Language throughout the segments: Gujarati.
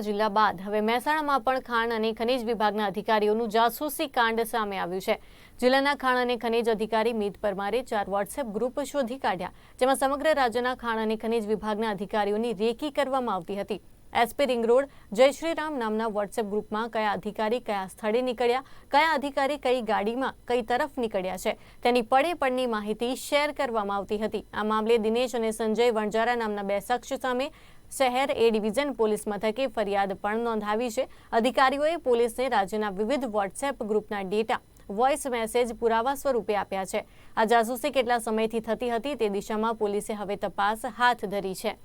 જિલ્લા બાદ હવે મહેસાણામાં પણ ખાણ અને ખનિજ વિભાગના અધિકારીઓનું જાસૂસી કાંડ સામે આવ્યું છે. જિલ્લાના ખાણ અને ખનિજ અધિકારી મીત પરમારે ચાર વોટ્સએપ ગ્રુપ શોધી કાઢ્યા, જેમાં સમગ્ર રાજ્યના ખાણ અને ખનિજ વિભાગના અધિકારીઓની રેકી કરવામાં આવતી હતી. એસપી રિંગ રોડ જય શ્રીરામ નામના વોટ્સએપ ગ્રુપમાં કયા અધિકારી કયા સ્થળે નીકળ્યા, કયા અધિકારી કઈ ગાડીમાં કઈ તરફ નીકળ્યા છે, તેની પડે પડની માહિતી શેર કરવામાં આવતી હતી. આ મામલે દિનેશ અને સંજય વણજારા નામના બે શખ્સ સામે શહેર એ ડિવિઝન પોલીસ મથકે ફરિયાદ પણ નોંધાવી છે. અધિકારીઓએ પોલીસને રાજ્યના વિવિધ વોટ્સએપ ગ્રુપના ડેટા, વોઇસ મેસેજ પુરાવા સ્વરૂપે આપ્યા છે. આ જાસૂસી કેટલા સમયથી થતી હતી તે દિશામાં પોલીસે હવે તપાસ હાથ ધરી છે.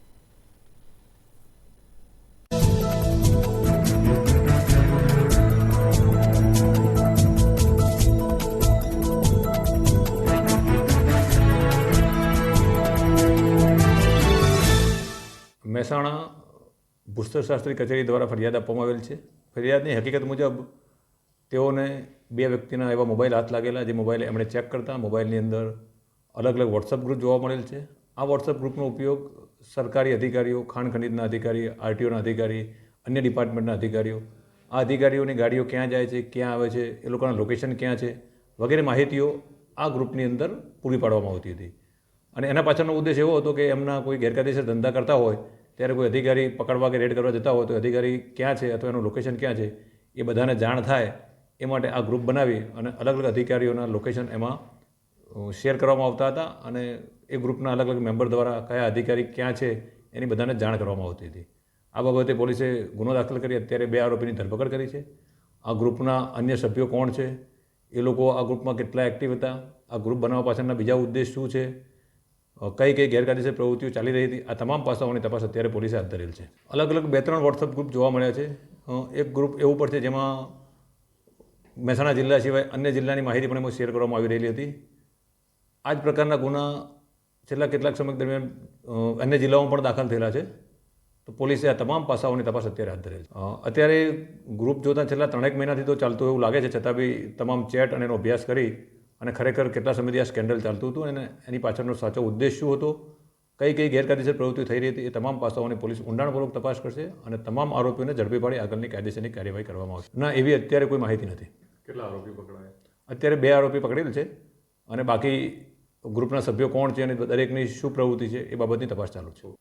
મહેસાણા ભૂસ્તરશાસ્ત્રી કચેરી દ્વારા ફરિયાદ આપવામાં આવેલ છે. ફરિયાદની હકીકત મુજબ તેઓને બે વ્યક્તિના એવા મોબાઈલ હાથ લાગેલા જે મોબાઈલ એમણે ચેક કરતા મોબાઈલની અંદર અલગ અલગ વોટ્સઅપ ગ્રુપ જોવા મળેલ છે. આ વોટ્સઅપ ગ્રુપનો ઉપયોગ સરકારી અધિકારીઓ, ખાણ ખનીજના અધિકારી, આરટીઓના અધિકારી, અન્ય ડિપાર્ટમેન્ટના અધિકારીઓ, આ અધિકારીઓની ગાડીઓ ક્યાં જાય છે, ક્યાં આવે છે, એ લોકોના લોકેશન ક્યાં છે વગેરે માહિતીઓ આ ગ્રુપની અંદર પૂરી પાડવામાં આવતી હતી. અને એના પાછળનો ઉદ્દેશ એવો હતો કે એમના કોઈ ગેરકાયદેસર ધંધા કરતા હોય ત્યારે કોઈ અધિકારી પકડવા કે રેડ કરવા જતા હોય તો અધિકારી ક્યાં છે અથવા એનું લોકેશન ક્યાં છે, એ બધાને જાણ થાય, એ માટે આ ગ્રુપ બનાવી અને અલગ અલગ અધિકારીઓના લોકેશન એમાં શેર કરવામાં આવતા હતા અને એ ગ્રુપના અલગ અલગ મેમ્બર દ્વારા કયા અધિકારી ક્યાં છે, એની બધાને જાણ કરવામાં આવતી હતી. આ બાબતે પોલીસે ગુનો દાખલ કરી, અત્યારે બે આરોપીની ધરપકડ કરી છે. આ ગ્રુપના અન્ય સભ્યો કોણ છે, એ લોકો આ ગ્રુપમાં કેટલા એક્ટિવ હતા, આ ગ્રુપ બનાવવા પાછળના બીજા ઉદ્દેશ શું છે કઈ કઈ ગેરકાયદેસર પ્રવૃત્તિઓ ચાલી રહી હતી? આ તમામ પાસાઓની તપાસ અત્યારે પોલીસે હાથ ધરેલ છે. અલગ અલગ બે ત્રણ વોટ્સઅપ ગ્રુપ જોવા મળ્યા છે. એક ગ્રુપ એવું પણ છે જેમાં મહેસાણા જિલ્લા સિવાય અન્ય જિલ્લાની માહિતી પણ એમાં શેર કરવામાં આવી રહેલી હતી. આ જ પ્રકારના ગુના છેલ્લા કેટલાક સમય દરમિયાન અન્ય જિલ્લાઓમાં પણ દાખલ થયેલા છે. તો પોલીસે આ તમામ પાસાઓની તપાસ અત્યારે હાથ ધરેલ છે. અત્યારે ગ્રુપ જોતાં છેલ્લા ત્રણેક મહિનાથી તો ચાલતું એવું લાગે છે. છતાં બી તમામ ચેટ અને એનો અભ્યાસ કરી અને ખરેખર કેટલા સમયથી આ સ્કેન્ડલ ચાલતું હતું અને એની પાછળનો સાચો ઉદ્દેશ શું હતો? કઈ કઈ ગેરકાયદેસર પ્રવૃત્તિ થઈ રહી હતી એ તમામ પાસાઓની પોલીસ ઊંડાણપૂર્વક તપાસ કરશે અને તમામ આરોપીઓને ઝડપી પાડી આગળની કાયદેસરની કાર્યવાહી કરવામાં આવશે. ના એવી અત્યારે કોઈ માહિતી નથી. કેટલા આરોપી પકડાયા? અત્યારે બે આરોપી પકડેલ છે અને બાકી ગ્રુપના સભ્યો કોણ છે અને દરેકની શું પ્રવૃત્તિ છે એ બાબતની તપાસ ચાલુ છે.